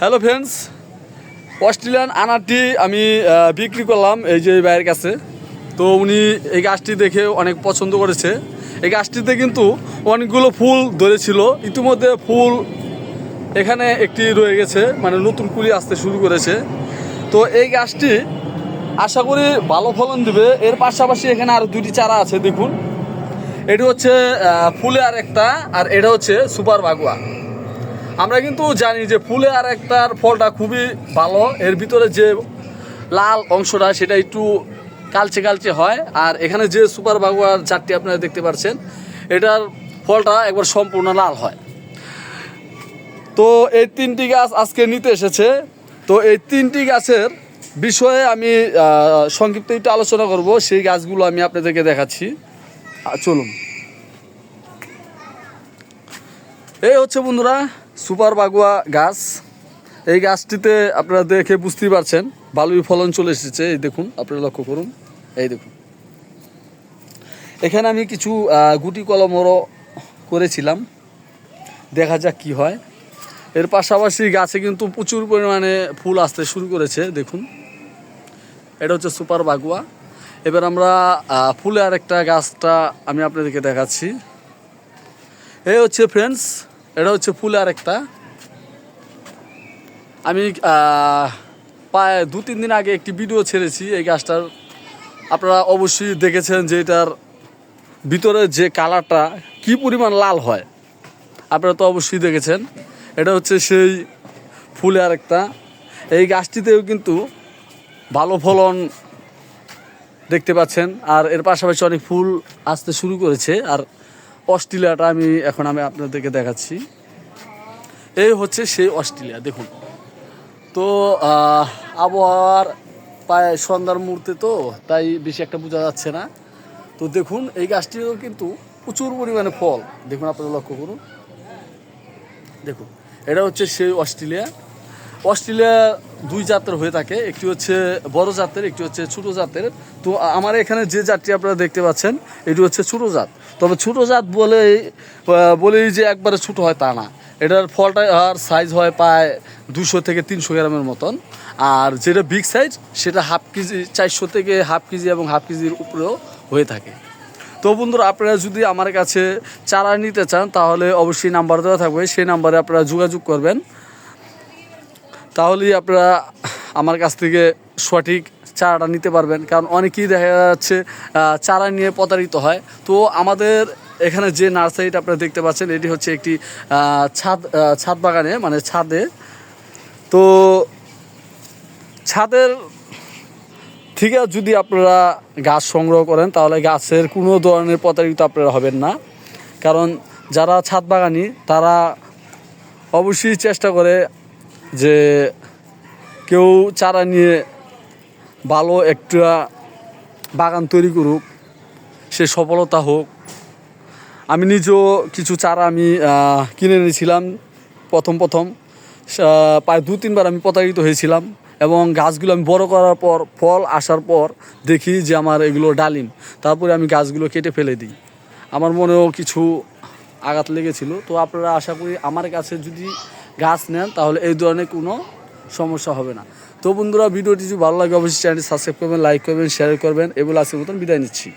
Hello friends Australian আনারটি আমি বিক্রি করলাম এই যে ভাইয়ের কাছে। তো উনি এই গাছটি দেখে অনেক পছন্দ করেছে। এই গাছটিতে কিন্তু অনেকগুলো ফুল ধরেছিল। ইতিমধ্যে ফুল এখানে একটি রয়ে গেছে মানে নতুন কুলি আসতে শুরু করেছে। তো এই গাছটি আশা করি ভালো ফলন দিবে। এর পাশাপাশি এখানে আরও দুটি চারা আছে, দেখুন। এটি হচ্ছে ফুলে আর একটা আর এটা হচ্ছে সুপার বাগুয়া। আমরা কিন্তু জানি যে ফুলে আর একটার ফলটা খুবই ভালো। এর ভিতরে যে লাল অংশটা সেটা একটু কালচে কালচে হয়। আর এখানে যে সুপার বাগুয়ার চারটি আপনারা দেখতে পাচ্ছেন, এটার ফলটা একবার সম্পূর্ণ লাল হয়। তো এই তিনটি গাছ আজকে নিতে এসেছে। তো এই তিনটি গাছের বিষয়ে আমি সংক্ষিপ্ত একটু আলোচনা করব। সেই গাছগুলো আমি আপনাদেরকে দেখাচ্ছি। চলুন। এই হচ্ছে বন্ধুরা সুপার বাগুয়া গাছ। এই গাছটিতে আপনারা দেখে বুঝতেই পারছেন ভালোই ফলন চলে এসেছে। এই দেখুন, আপনারা লক্ষ্য করুন। এই দেখুন। এখানে আমি কিছু গুটি কলমরও করেছিলাম। দেখা যাক কি হয়। এর পাশাপাশি গাছে কিন্তু প্রচুর পরিমাণে ফুল আসতে শুরু করেছে, দেখুন। এটা হচ্ছে সুপার বাগুয়া। এবার আমরা ফুলে আরেকটা গাছটা আমি আপনাদেরকে দেখাচ্ছি। এই হচ্ছে ফ্রেন্ডস এটা হচ্ছে ফুলে আরেকটা। আমি প্রায় দু, তিন দিন আগে একটি ভিডিও ছেড়েছি এই গাছটার। আপনারা অবশ্যই দেখেছেন যে এটার ভিতরে যে কালারটা কি পরিমাণ লাল হয়। আপনারা তো অবশ্যই দেখেছেন। এটা হচ্ছে সেই ফুলে আরেকটা। এই গাছটিতেও কিন্তু ভালো ফলন দেখতে পাচ্ছেন। আর এর পাশাপাশি অনেক ফুল আসতে শুরু করেছে। আর অস্ট্রেলিয়াটা আমি এখন আমি আপনাদেরকে দেখাচ্ছি। এই হচ্ছে সেই অস্ট্রেলিয়া, দেখুন। তো আবহাওয়ার প্রায় সন্ধ্যার মুহূর্তে তো, তাই বেশি একটা বোঝা যাচ্ছে না। তো দেখুন, এই গাছটিরও কিন্তু প্রচুর পরিমাণে ফল। দেখুন, আপনারা লক্ষ্য করুন। দেখুন, এটা হচ্ছে সেই অস্ট্রেলিয়া। অস্ট্রেলিয়া দুই জাতের হয়ে থাকে। একটি হচ্ছে বড় জাতের, একটি হচ্ছে ছোট জাতের। তো আমার এখানে যে জাতটি আপনারা দেখতে পাচ্ছেন, এটি হচ্ছে ছোট জাত। তবে ছোট জাত বলে বলেই যে একবারে ছোট হয় তা না। এটার ফলটা আর সাইজ হয় প্রায় দুশো থেকে তিনশো গ্রামের মতন। আর যেটা বিগ সাইজ সেটা হাফ কেজি, চারশো থেকে হাফ কেজি এবং হাফ কেজির উপরেও হয়ে থাকে। তো বন্ধুরা, আপনারা যদি আমার কাছে চারা নিতে চান, তাহলে অবশ্যই নাম্বার দেওয়া থাকবে। সেই নাম্বারে আপনারা যোগাযোগ করবেন। তাহলেই আপনারা আমার কাছ থেকে সঠিক চারাটা নিতে পারবেন। কারণ অনেকেই দেখা যাচ্ছে চারা নিয়ে প্রতারিত হয়। তো আমাদের এখানে যে নার্সারিটা আপনারা দেখতে পাচ্ছেন, এটি হচ্ছে একটি ছাদ ছাদ বাগানে মানে ছাদে। তো ছাদের থেকে যদি আপনারা গাছ সংগ্রহ করেন, তাহলে গাছের কোনো ধরনের প্রতারিত আপনারা হবেন না। কারণ যারা ছাদ বাগানি, তারা অবশ্যই চেষ্টা করে যে কেউ চারা নিয়ে ভালো একটা বাগান তৈরি করুক, সে সফলতা হোক। আমি নিজেও কিছু চারা আমি কিনে এনেছিলাম প্রথম প্রথম। প্রায় দু তিনবার আমি প্রতারিত হয়েছিলাম এবং গাছগুলো আমি বড় করার পর, ফল আসার পর দেখি যে আমার এগুলো ডালিম। তারপরে আমি গাছগুলো কেটে ফেলে দিই। আমার মনেও কিছু আঘাত লেগেছিল। তো আপনারা আশা করি আমার কাছে যদি গাছ নেন, তাহলে এই ধরনের কোনো সমস্যা হবে না। তো বন্ধুরা, ভিডিওটি যদি ভালো লাগে, অবশ্যই চ্যানেলটি সাবস্ক্রাইব করবেন লাইক করবেন শেয়ার করবেন। এগুলো আজকের মতন বিদায় নিচ্ছি।